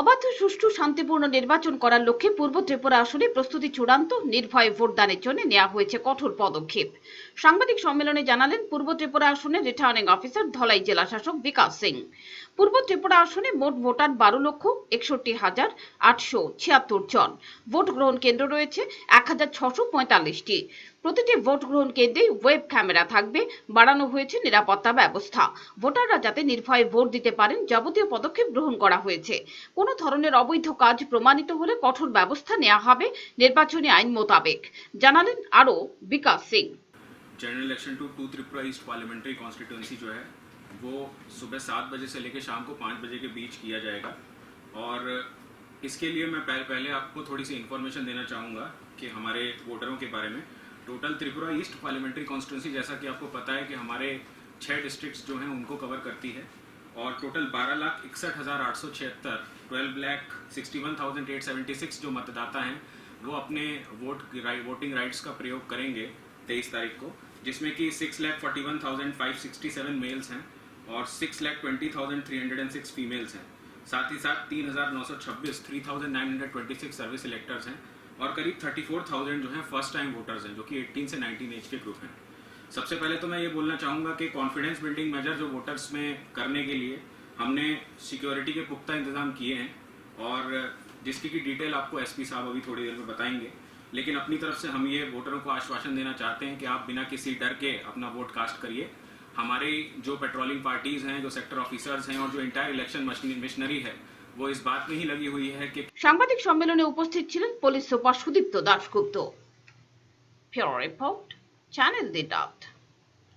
অবাধ, সুষ্ঠু, শান্তিপূর্ণ নির্বাচন করার লক্ষ্যে পূর্ব ত্রিপুরা আসনে প্রস্তুতি চূড়ান্ত, নির্ভয়ে ভোটদানের জন্য নেওয়া হয়েছে কঠোর পদক্ষেপ। সাংবাদিক সম্মেলনে জানালেন পূর্ব ত্রিপুরা আসনের রিটার্নিং অফিসার ধলাই জেলা শাসক বিকাশ সিং। পূর্ব ত্রিপুরা আসনে মোট ভোটার বারো লক্ষ একষট্টি হাজার আটশো ছিয়াত্তর জন। ভোট গ্রহণ কেন্দ্র রয়েছে এক হাজার ছশো পঁয়তাল্লিশটি। প্রতিটি ভোট গ্রহণ কেন্দ্রে ওয়েব ক্যামেরা থাকবে বাড়ানো হয়েছে নিরাপত্তা ব্যবস্থা ভোটাররা যাতে নির্ভয়ে ভোট দিতে পারেন যাবতীয় পদক্ষেপ গ্রহণ করা হয়েছে কোনো ধরনের অবৈধ কাজ প্রমাণিত হলে কঠোর ব্যবস্থা নেওয়া হবে নির্বাচনী আইন মোতাবেক জানালেন আরও Bikash Singh general election to to Tripura east parliamentary constituency जो है वो सुबह सात बजे से लेकर शाम को पाँच बजे के बीच किया जाएगा और इसके लिए मैं पहले पहले आपको थोड़ी सी इन्फॉर्मेशन देना चाहूँगा कि हमारे वोटरों के बारे में Total Tripura east parliamentary constituency, जैसा कि आपको पता है कि हमारे छः डिस्ट्रिक्ट्स जो हैं, उनको कवर करती है। और टोटल बारह लाख इकसठ हज़ार आठ सौ छिहत्तर, twelve lakh sixty one thousand eight seventy six जो मतदाता हैं, वो अपने वोट वोटिंग राइट्स का प्रयोग करेंगे तेईस तारीख को, जिसमें कि six lakh forty one thousand five sixty seven males हैं और six lakh twenty thousand three hundred and six females हैं। साथ ही साथ तीन हज़ार नौ सौ छब्बीस three thousand nine hundred twenty six service electors हैं। और करीब थर्टी फोर थाउज़ेंड जो हैं फ़र्स्ट टाइम वोटर्स हैं, जो कि एट्टीन से नाइनटीन एज के ग्रुप हैं। सबसे पहले तो मैं ये बोलना चाहूँगा कि कॉन्फिडेंस बिल्डिंग मेजर जो वोटर्स में करने के लिए हमने सिक्योरिटी के पुख्ता इंतज़ाम किए हैं और जिसकी की डिटेल आपको एसपी साहब अभी थोड़ी देर में बताएँगे। लेकिन अपनी तरफ़ से हम ये वोटरों को आश्वासन देना चाहते हैं कि आप बिना किसी डर के अपना वोट कास्ट करिए। हमारे जो पेट्रोलिंग पार्टीज़ हैं, जो सेक्टर ऑफिसर्स हैं और जो इंटायर इलेक्शन मशीनरी है वो इस बात में ही लगी हुई है कि সাংবাদিক সম্মেলনে উপস্থিত ছিলেন পুলিশ সুপার সুদীপ্ত দাশগুপ্ত ফিওর রিপোর্ট চ্যানেল দি ডট